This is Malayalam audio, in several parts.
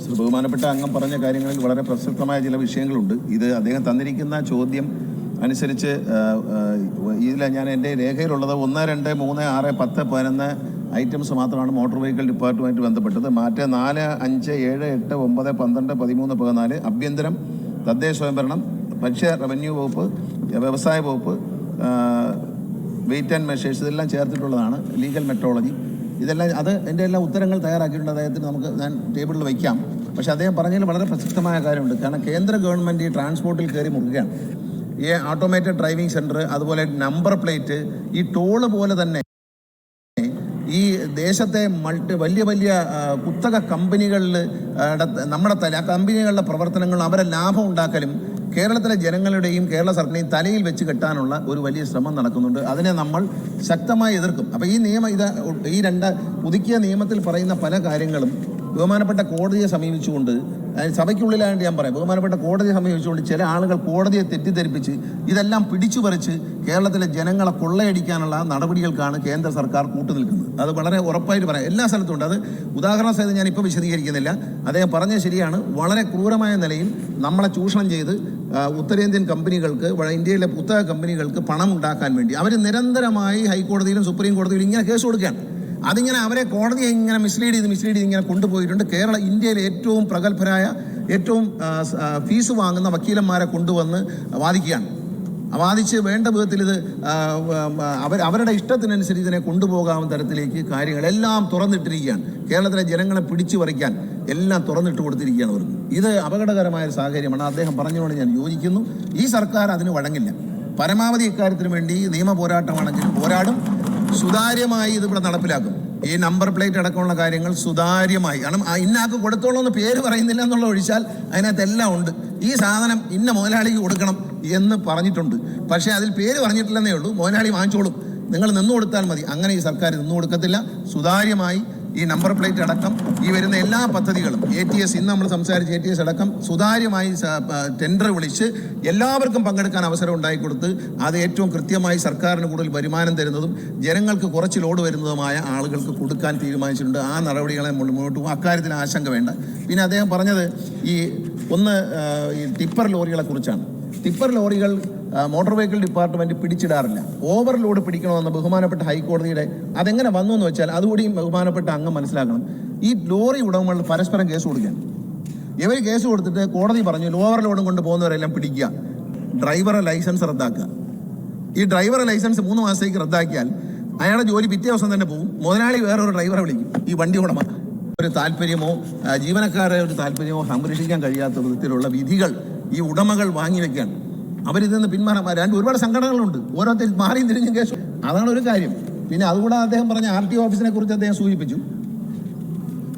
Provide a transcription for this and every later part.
ബഹുമാനപ്പെട്ട അംഗം പറഞ്ഞ കാര്യങ്ങളിൽ വളരെ പ്രസക്തമായ ചില വിഷയങ്ങളുണ്ട്. ഇത് അദ്ദേഹം തന്നിരിക്കുന്ന ചോദ്യം അനുസരിച്ച് ഇതിൽ ഞാൻ എന്റെ രേഖയിലുള്ളത് ഒന്ന് രണ്ട് മൂന്ന് ആറ് പത്ത് പതിനൊന്ന് ഐറ്റംസ് മാത്രമാണ് മോട്ടോർ വെഹിക്കിൾ ഡിപ്പാർട്ട്മെന്റ് ബന്ധപ്പെട്ടത്. മാറ്റ് നാല് അഞ്ച് ഏഴ് എട്ട് ഒമ്പത് പന്ത്രണ്ട് പതിമൂന്ന് പതിനാല് ആഭ്യന്തരം തദ്ദേശ സ്വയംഭരണം ഭക്ഷ്യ റവന്യൂ വകുപ്പ് വ്യവസായ വകുപ്പ് വെയിറ്റ് ആൻഡ് മെഷേഴ്സ് ഇതെല്ലാം ചേർത്തിട്ടുള്ളതാണ്. ലീഗൽ മെട്രോളജി ഇതെല്ലാം അത് എന്റെ എല്ലാ ഉത്തരങ്ങൾ തയ്യാറാക്കിയിട്ടുണ്ട്. അദ്ദേഹത്തിന് നമുക്ക് ഞാൻ ടേബിളിൽ വയ്ക്കാം. പക്ഷേ അദ്ദേഹം പറഞ്ഞതിൽ വളരെ പ്രസക്തമായ കാര്യമുണ്ട്. കാരണം കേന്ദ്ര ഗവൺമെന്റ് ഈ ട്രാൻസ്പോർട്ടിൽ കയറി മുറുകയാണ്. ഈ ഓട്ടോമേറ്റഡ് ഡ്രൈവിംഗ് സെന്റർ അതുപോലെ നമ്പർ പ്ലേറ്റ് ഈ ടോൾ പോലെ തന്നെ ഈ ദേശത്തെ മൾട്ടി വലിയ വലിയ കുത്തക കമ്പനികളിൽ നമ്മുടെ തല കമ്പനികളുടെ പ്രവർത്തനങ്ങളും അവരെ ലാഭം ഉണ്ടാക്കലും കേരളത്തിലെ ജനങ്ങളുടെയും കേരള സർക്കാരിനെയും തലയിൽ വെച്ച് കെട്ടാനുള്ള ഒരു വലിയ ശ്രമം നടക്കുന്നുണ്ട്. അതിനെ നമ്മൾ ശക്തമായി എതിർക്കും. അപ്പോൾ ഈ നിയമം ഇത് ഈ രണ്ട് പുതുക്കിയ നിയമത്തിൽ പറയുന്ന പല കാര്യങ്ങളും ബഹുമാനപ്പെട്ട കോടതിയെ സമീപിച്ചുകൊണ്ട് സഭയ്ക്കുള്ളിലായിട്ട് ഞാൻ പറയാം ബഹുമാനപ്പെട്ട കോടതിയെ സമീപിച്ചുകൊണ്ട് ചില ആളുകൾ കോടതിയെ തെറ്റിദ്ധരിപ്പിച്ച് ഇതെല്ലാം പിടിച്ചു പറിച്ച് കേരളത്തിലെ ജനങ്ങളെ കൊള്ളയടിക്കാനുള്ള നടപടികൾക്കാണ് കേന്ദ്ര സർക്കാർ കൂട്ടുനിൽക്കുന്നത്. അത് വളരെ ഉറപ്പായിട്ട് പറയാം. എല്ലാ സ്ഥലത്തും ഉണ്ട്. അത് ഉദാഹരണ സഹിതം ഞാൻ ഇപ്പോൾ വിശദീകരിക്കുന്നില്ല. അദ്ദേഹം പറഞ്ഞത് ശരിയാണ്. വളരെ ക്രൂരമായ നിലയിൽ നമ്മളെ ചൂഷണം ചെയ്ത് ഉത്തരേന്ത്യൻ കമ്പനികൾക്ക് ഇന്ത്യയിലെ പുത്തക കമ്പനികൾക്ക് പണം ഉണ്ടാക്കാൻ വേണ്ടി അവർ നിരന്തരമായി ഹൈക്കോടതിയിലും സുപ്രീം കോടതിയിലും ഇങ്ങനെ കേസ് കൊടുക്കുകയാണ്. അതിങ്ങനെ അവരെ കോടതിയെ ഇങ്ങനെ മിസ്ലീഡ് ചെയ്ത് മിസ്ലീഡ് ചെയ്ത് ഇങ്ങനെ കൊണ്ടുപോയിട്ടുണ്ട്. കേരള ഇന്ത്യയിലെ ഏറ്റവും പ്രഗത്ഭരായ ഏറ്റവും ഫീസ് വാങ്ങുന്ന വക്കീലന്മാരെ കൊണ്ടുവന്ന് വാദിക്കുകയാണ്. വാദിച്ച് വേണ്ട വിധത്തിൽ ഇത് അവർ അവരുടെ ഇഷ്ടത്തിനനുസരിച്ച് ഇതിനെ കൊണ്ടുപോകാവുന്ന തരത്തിലേക്ക് കാര്യങ്ങളെല്ലാം തുറന്നിട്ടിരിക്കുകയാണ്. കേരളത്തിലെ ജനങ്ങളെ പിടിച്ചു പറിക്കാൻ എല്ലാം തുറന്നിട്ട് കൊടുത്തിരിക്കുകയാണ് അവർക്ക് ഇത് അപകടകരമായ ഒരു സാഹചര്യമാണ്. അദ്ദേഹം പറഞ്ഞുകൊണ്ട് ഞാൻ യോജിക്കുന്നു. ഈ സർക്കാർ അതിന് വഴങ്ങില്ല. പരമാവധി ഇക്കാര്യത്തിന് വേണ്ടി നിയമ പോരാട്ടമാണെങ്കിലും പോരാടും. സുതാര്യമായി ഇത് ഇവിടെ നടപ്പിലാക്കും. ഈ നമ്പർ പ്ലേറ്റ് അടക്കമുള്ള കാര്യങ്ങൾ സുതാര്യമായി. കാരണം ഇന്നാക്ക് കൊടുത്തോളൂ എന്ന് പേര് പറയുന്നില്ല എന്നുള്ള ഒഴിച്ചാൽ അതിനകത്ത് എല്ലാം ഉണ്ട്. ഈ സാധനം ഇന്ന മുതലാളിക്ക് കൊടുക്കണം എന്ന് പറഞ്ഞിട്ടുണ്ട്. പക്ഷേ അതിൽ പേര് പറഞ്ഞിട്ടില്ലെന്നേ ഉള്ളൂ. മുതലാളി വാങ്ങിച്ചോളും. നിങ്ങൾ നിന്നു കൊടുത്താൽ മതി. അങ്ങനെ ഈ സർക്കാർ നിന്നു കൊടുക്കത്തില്ല. സുതാര്യമായി ഈ നമ്പർ പ്ലേറ്റ് അടക്കം ഈ വരുന്ന എല്ലാ പദ്ധതികളും എ ടി എസ് ഇന്ന് നമ്മൾ സംസാരിച്ച എ ടി എസ് അടക്കം സുതാര്യമായി ടെൻഡർ വിളിച്ച് എല്ലാവർക്കും പങ്കെടുക്കാൻ അവസരം ഉണ്ടായിക്കൊടുത്ത് അത് ഏറ്റവും കൃത്യമായി സർക്കാരിന് കൂടുതൽ വരുമാനം തരുന്നതും ജനങ്ങൾക്ക് കുറച്ച് ലോഡ് വരുന്നതുമായ ആളുകൾക്ക് കൊടുക്കാൻ തീരുമാനിച്ചിട്ടുണ്ട്. ആ നടപടികളെ മുന്നോട്ട് പോകും അക്കാര്യത്തിൽ ആശങ്ക വേണ്ട. പിന്നെ അദ്ദേഹം പറഞ്ഞത് ഈ ഒന്ന് ഈ ടിപ്പർ ലോറികളെ കുറിച്ചാണ്. ടിപ്പർ ലോറികൾ മോട്ടോർ വെഹിക്കിൾ ഡിപ്പാർട്ട്മെന്റ് പിടിച്ചിടാറില്ല. ഓവർലോഡ് പിടിക്കണമെന്ന ബഹുമാനപ്പെട്ട ഹൈക്കോടതിയുടെ അതെങ്ങനെ വന്നു എന്ന് വെച്ചാൽ അതുകൂടിയും ബഹുമാനപ്പെട്ട അംഗം മനസ്സിലാക്കണം. ഈ ലോറി ഉടമകൾ പരസ്പരം കേസ് കൊടുക്കാൻ. ഇവർ കേസ് കൊടുത്തിട്ട് കോടതി പറഞ്ഞു ഓവർലോഡും കൊണ്ട് പോകുന്നവരെല്ലാം പിടിക്കുക. ഡ്രൈവറെ ലൈസൻസ് റദ്ദാക്കുക. ഈ ഡ്രൈവറെ ലൈസൻസ് മൂന്ന് മാസത്തേക്ക് റദ്ദാക്കിയാൽ അയാളുടെ ജോലി പിറ്റേ ദിവസം തന്നെ പോകും. മുതലാളി വേറൊരു ഡ്രൈവറെ വിളിക്കും. ഈ വണ്ടി ഉടമ. ഒരു താല്പര്യമോ ജീവനക്കാരെ ഒരു താല്പര്യമോ സംരക്ഷിക്കാൻ കഴിയാത്ത വിധത്തിലുള്ള വിധികൾ ഈ ഉടമകൾ വാങ്ങി വെക്കുകയാണ്. അവരിൽ നിന്ന് പിന്മാറാൻ രണ്ട് ഒരുപാട് സംഘടനകളുണ്ട്. ഓരോരുത്തർ മാറിയും തിരിഞ്ഞും കേസ് അതാണ് ഒരു കാര്യം. പിന്നെ അതുകൂടാതെ അദ്ദേഹം പറഞ്ഞ ആർ ടി ഓഫീസിനെ കുറിച്ച് അദ്ദേഹം സൂചിപ്പിച്ചു.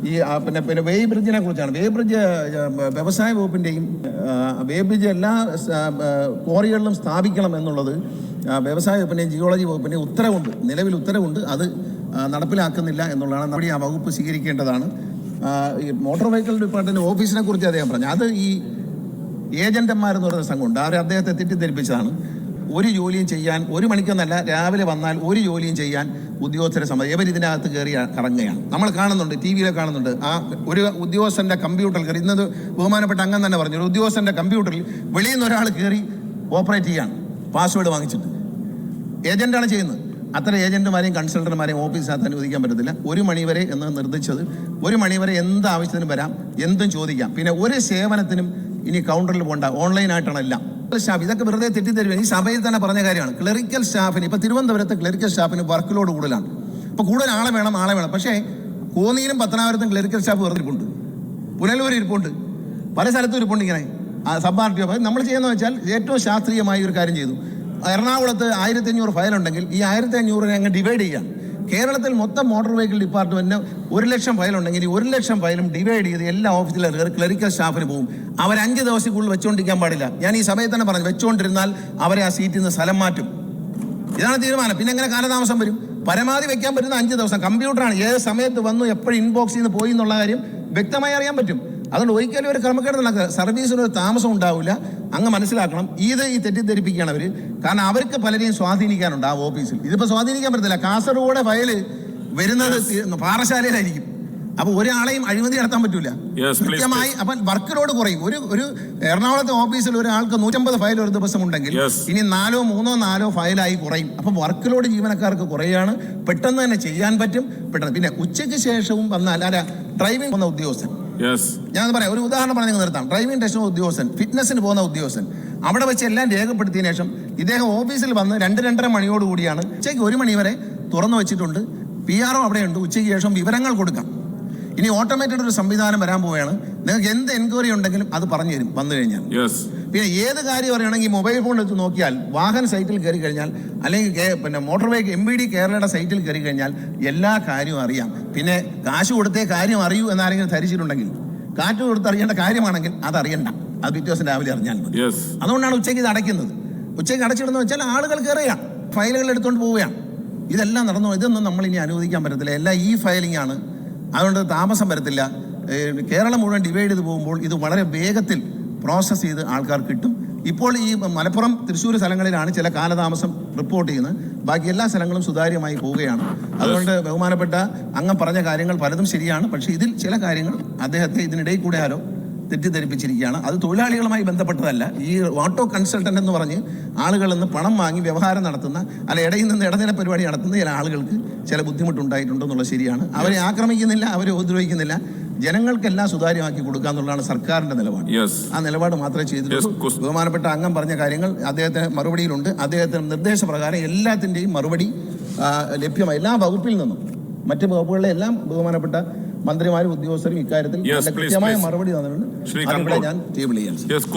ഈ പിന്നെ പിന്നെ വേ ബ്രിഡ്ജിനെ കുറിച്ചാണ്. വേ ബ്രിഡ്ജ് വ്യവസായ വകുപ്പിന്റെയും വേ ബ്രിഡ്ജ് എല്ലാ ക്വാറികളിലും സ്ഥാപിക്കണം എന്നുള്ളത് വ്യവസായ വകുപ്പിന്റെയും ജിയോളജി വകുപ്പിന്റെയും ഉത്തരവുണ്ട്. നിലവിൽ ഉത്തരവുണ്ട്. അത് നടപ്പിലാക്കുന്നില്ല എന്നുള്ളതാണ് നമ്മുടെ ആ വകുപ്പ് സ്വീകരിക്കേണ്ടതാണ്. ഈ മോട്ടോർ വെഹിക്കിൾ ഡിപ്പാർട്ട്മെന്റ് ഓഫീസിനെ കുറിച്ച് അദ്ദേഹം പറഞ്ഞു. അത് ഈ ഏജന്റന്മാരെന്ന് പറയുന്ന സംഘമുണ്ട് അവർ അദ്ദേഹത്തെ തെറ്റിദ്ധരിപ്പിച്ചതാണ്. ഒരു ജോലിയും ചെയ്യാൻ ഒരു മണിക്കൊന്നല്ല രാവിലെ വന്നാൽ ഒരു ജോലിയും ചെയ്യാൻ ഉദ്യോഗസ്ഥരെ സമ്മതി. ഇവർ ഇതിനകത്ത് കയറി കറങ്ങുകയാണ് നമ്മൾ കാണുന്നുണ്ട് ടി വിയിലെ കാണുന്നുണ്ട്. ആ ഒരു ഉദ്യോഗസ്ഥന്റെ കമ്പ്യൂട്ടറിൽ കയറി ഇന്നത് ബഹുമാനപ്പെട്ട അംഗം തന്നെ പറഞ്ഞു ഒരു ഉദ്യോഗസ്ഥന്റെ കമ്പ്യൂട്ടറിൽ വെളിയിൽ നിന്ന് ഒരാൾ കയറി ഓപ്പറേറ്റ് ചെയ്യാണ് പാസ്വേഡ് വാങ്ങിച്ചിട്ട്. ഏജന്റാണ് ചെയ്യുന്നത്. അത്ര ഏജന്റുമാരെയും കൺസൾട്ടന്മാരെയും ഓഫീസിനകത്ത് അനുവദിക്കാൻ പറ്റത്തില്ല. ഒരു മണിവരെ എന്ന് നിർദ്ദേശിച്ചത് ഒരു മണിവരെ എന്ത് ആവശ്യത്തിനും വരാം എന്തും ചോദിക്കാം. പിന്നെ ഒരു സേവനത്തിനും ഇനി കൗണ്ടറിൽ പോകണ്ട ഓൺലൈനായിട്ടാണ് എല്ലാം. സ്റ്റാഫ് ഇതൊക്കെ വെറുതെ തെറ്റിദ്ധരുക ഈ സഭയിൽ തന്നെ പറഞ്ഞ കാര്യമാണ്. ക്ലറിക്കൽ സ്റ്റാഫിന് ഇപ്പൊ തിരുവനന്തപുരത്ത് ക്ലറിക്കൽ സ്റ്റാഫിന് വർക്ക് ലോഡ് കൂടുതലാണ്. ഇപ്പൊ കൂടുതൽ ആളെ വേണം ആളെ വേണം. പക്ഷേ കോന്നിയിലും പത്തനാപുരത്തും ക്ലറിക്കൽ സ്റ്റാഫ് വെറുതെ പുനലൂർ ഇരിപ്പുണ്ട്. പല സ്ഥലത്തും ഇരിപ്പുണ്ട് ഇങ്ങനെ. സബ് ആർ ടി ഒ നമ്മൾ ചെയ്യുന്നത് വെച്ചാൽ ഏറ്റവും ശാസ്ത്രീയമായ ഒരു കാര്യം ചെയ്തു. എറണാകുളത്ത് ആയിരത്തി അഞ്ഞൂറ് ഫയൽ ഉണ്ടെങ്കിൽ ഈ ആയിരത്തി അഞ്ഞൂറിനെ അങ്ങ് ഡിവൈഡ് ചെയ്യാം കേരളത്തിൽ മൊത്തം മോട്ടോർ വെഹിക്കിൾ ഡിപ്പാർട്ട്മെന്റിന് ഒരു ലക്ഷം ഈ ഒരു ലക്ഷം ഫയലും ഡിവൈഡ് ചെയ്ത് എല്ലാ ഓഫീസിലെ ക്ലറിക്കൽ സ്റ്റാഫിന് പോകും അവർ അഞ്ച് ദിവസത്തിനുള്ളിൽ വെച്ചുകൊണ്ടിരിക്കാൻ പാടില്ല. ഞാൻ ഈ സമയത്ത് തന്നെ പറഞ്ഞു വെച്ചുകൊണ്ടിരുന്നാൽ അവരെ ആ സീറ്റിൽ നിന്ന് സ്ഥലം മാറ്റും. ഇതാണ് തീരുമാനം. പിന്നെ എങ്ങനെ കാലതാമസം വരും? പരമാവധി വെക്കാൻ പറ്റുന്ന അഞ്ച് ദിവസം. കമ്പ്യൂട്ടറാണ് ഏത് സമയത്ത് വന്നു എപ്പോഴും ഇൻബോക്സിൽ നിന്ന് പോയി എന്നുള്ള കാര്യം വ്യക്തമായി അറിയാൻ പറ്റും. അതുകൊണ്ട് ഒരിക്കലും ഒരു ക്രമക്കേട് നടക്കുക സർവീസിന് ഒരു താമസം ഉണ്ടാവില്ല. അങ്ങ് മനസ്സിലാക്കണം. ഇത് ഈ തെറ്റിദ്ധരിപ്പിക്കുകയാണ് അവർ കാരണം അവർക്ക് പലരെയും സ്വാധീനിക്കാനുണ്ട് ആ ഓഫീസിൽ. ഇതിപ്പോൾ സ്വാധീനിക്കാൻ പറ്റത്തില്ല. കാസർഗോഡ് ഫയൽ വരുന്നത് പാറശാലയിലായിരിക്കും അപ്പൊ ഒരാളെയും അഴിമതി നടത്താൻ പറ്റൂല. കൃത്യമായി അപ്പൊ വർക്ക് ലോഡ് കുറയും. ഒരു ഒരു എറണാകുളത്തെ ഓഫീസിൽ ഒരാൾക്ക് നൂറ്റമ്പത് ഫയൽ ഒരു ദിവസം ഉണ്ടെങ്കിൽ ഇനി നാലോ മൂന്നോ നാലോ ഫയലായി കുറയും. അപ്പൊ വർക്ക് ലോഡ് ജീവനക്കാർക്ക് കുറയാണ്. പെട്ടെന്ന് തന്നെ ചെയ്യാൻ പറ്റും. പെട്ടെന്ന് പിന്നെ ഉച്ചയ്ക്ക് ശേഷവും വന്നാൽ അല്ല ഡ്രൈവിംഗ് വന്ന ഉദ്യോഗസ്ഥൻ. ഞാൻ പറയാം. ഒരു ഉദാഹരണം പറഞ്ഞ് നിങ്ങൾ നിർത്താം. ഡ്രൈവിംഗ് ടെസ്റ്റ് ഉദ്യോഗസ്ഥൻ ഫിറ്റ്നസിന് പോകുന്ന ഉദ്യോഗസ്ഥൻ അവിടെ വെച്ച് എല്ലാം രേഖപ്പെടുത്തിയതിനു ശേഷം ഇദ്ദേഹം ഓഫീസിൽ വന്ന് രണ്ട് രണ്ടര മണിയോട് കൂടിയാണ് ഉച്ചയ്ക്ക് ഒരു മണി വരെ തുറന്നു വെച്ചിട്ടുണ്ട്. പി ആർ ഒ അവിടെയുണ്ട്. ഉച്ചയ്ക്ക് ശേഷം വിവരങ്ങൾ കൊടുക്കാം. ഇനി ഓട്ടോമേറ്റഡ് ഒരു സംവിധാനം വരാൻ പോവുകയാണ്. നിങ്ങൾക്ക് എന്ത് എൻക്വയറി ഉണ്ടെങ്കിലും അത് പറഞ്ഞു തരും. വന്നു കഴിഞ്ഞാൽ. പിന്നെ ഏത് കാര്യം പറയുകയാണെങ്കിൽ മൊബൈൽ ഫോൺ എടുത്ത് നോക്കിയാൽ വാഹന സൈറ്റിൽ കയറി കഴിഞ്ഞാൽ അല്ലെങ്കിൽ പിന്നെ motor bike M B D കേരളയുടെ സൈറ്റിൽ കയറി കഴിഞ്ഞാൽ എല്ലാ കാര്യവും അറിയാം. പിന്നെ കാശ് കൊടുത്തേ കാര്യം അറിയൂ എന്നാരെങ്കിലും ധരിച്ചിട്ടുണ്ടെങ്കിൽ കാറ്റ് കൊടുത്ത് അറിയേണ്ട കാര്യമാണെങ്കിൽ അത് അറിയണ്ട. അത് പിറ്റേ ദിവസം രാവിലെ അറിഞ്ഞാൽ മതി. അതുകൊണ്ടാണ് ഉച്ചയ്ക്ക് ഇത് അടയ്ക്കുന്നത്. ഉച്ചയ്ക്ക് അടച്ചിടുന്നത് വെച്ചാൽ ആളുകൾ കയറുകയാണ്. ഫയലുകൾ എടുത്തുകൊണ്ട് പോവുകയാണ്. ഇതെല്ലാം നടന്നു ഇതൊന്നും നമ്മൾ ഇനി അനുവദിക്കാൻ പറ്റത്തില്ല. എല്ലാ ഈ ഫയലിംഗ് ആണ് അതുകൊണ്ട് താമസം വരത്തില്ല. കേരളം മുഴുവൻ ഡിവൈഡ് ചെയ്ത് പോകുമ്പോൾ ഇത് വളരെ വേഗത്തിൽ പ്രോസസ്സ് ചെയ്ത് ആൾക്കാർ കിട്ടും. ഇപ്പോൾ ഈ മലപ്പുറം തൃശ്ശൂർ സ്ഥലങ്ങളിലാണ് ചില കാലതാമസം റിപ്പോർട്ട് ചെയ്യുന്നത്. ബാക്കി എല്ലാ സ്ഥലങ്ങളും സുതാര്യമായി പോവുകയാണ്. അതുകൊണ്ട് ബഹുമാനപ്പെട്ട അങ്ങ് പറഞ്ഞ കാര്യങ്ങൾ പലതും ശരിയാണ്. പക്ഷേ ഇതിൽ ചില കാര്യങ്ങൾ അദ്ദേഹത്തെ ഇതിനിടയിൽ കൂടെ ആരോ തെറ്റിദ്ധരിപ്പിച്ചിരിക്കുകയാണ്. അത് തൊഴിലാളികളുമായി ബന്ധപ്പെട്ടതല്ല. ഈ ഓട്ടോ കൺസൾട്ടന്റ് എന്ന് പറഞ്ഞ് ആളുകളിൽ നിന്ന് പണം വാങ്ങി വ്യവഹാരം നടത്തുന്ന അല്ല ഇടയിൽ നിന്ന് ഇടനില പരിപാടി നടത്തുന്ന ചില ആളുകൾക്ക് ചില ബുദ്ധിമുട്ടുണ്ടായിട്ടുണ്ടെന്നുള്ളത് ശരിയാണ്. അവരെ ആക്രമിക്കുന്നില്ല അവരെ ഉപദ്രവിക്കുന്നില്ല. ജനങ്ങൾക്കെല്ലാം സുതാര്യമാക്കി കൊടുക്കുക എന്നുള്ളതാണ് സർക്കാരിന്റെ നിലപാട്. ആ നിലപാട് മാത്രമേ ചെയ്തിട്ടുള്ളൂ. ബഹുമാനപ്പെട്ട അംഗം പറഞ്ഞ കാര്യങ്ങൾ അദ്ദേഹത്തിന് മറുപടിയിലുണ്ട്. അദ്ദേഹത്തിന് നിർദ്ദേശപ്രകാരം എല്ലാത്തിന്റെയും മറുപടി ലഭ്യമായി എല്ലാ വകുപ്പിൽ നിന്നും. മറ്റ് വകുപ്പുകളിലെ എല്ലാം ബഹുമാനപ്പെട്ട മന്ത്രിമാരും ഉദ്യോഗസ്ഥരും ഇക്കാര്യത്തിൽ കൃത്യമായ മറുപടി തന്നിട്ടുണ്ട്. ഞാൻ ടേബിൾ ചെയ്യാൻ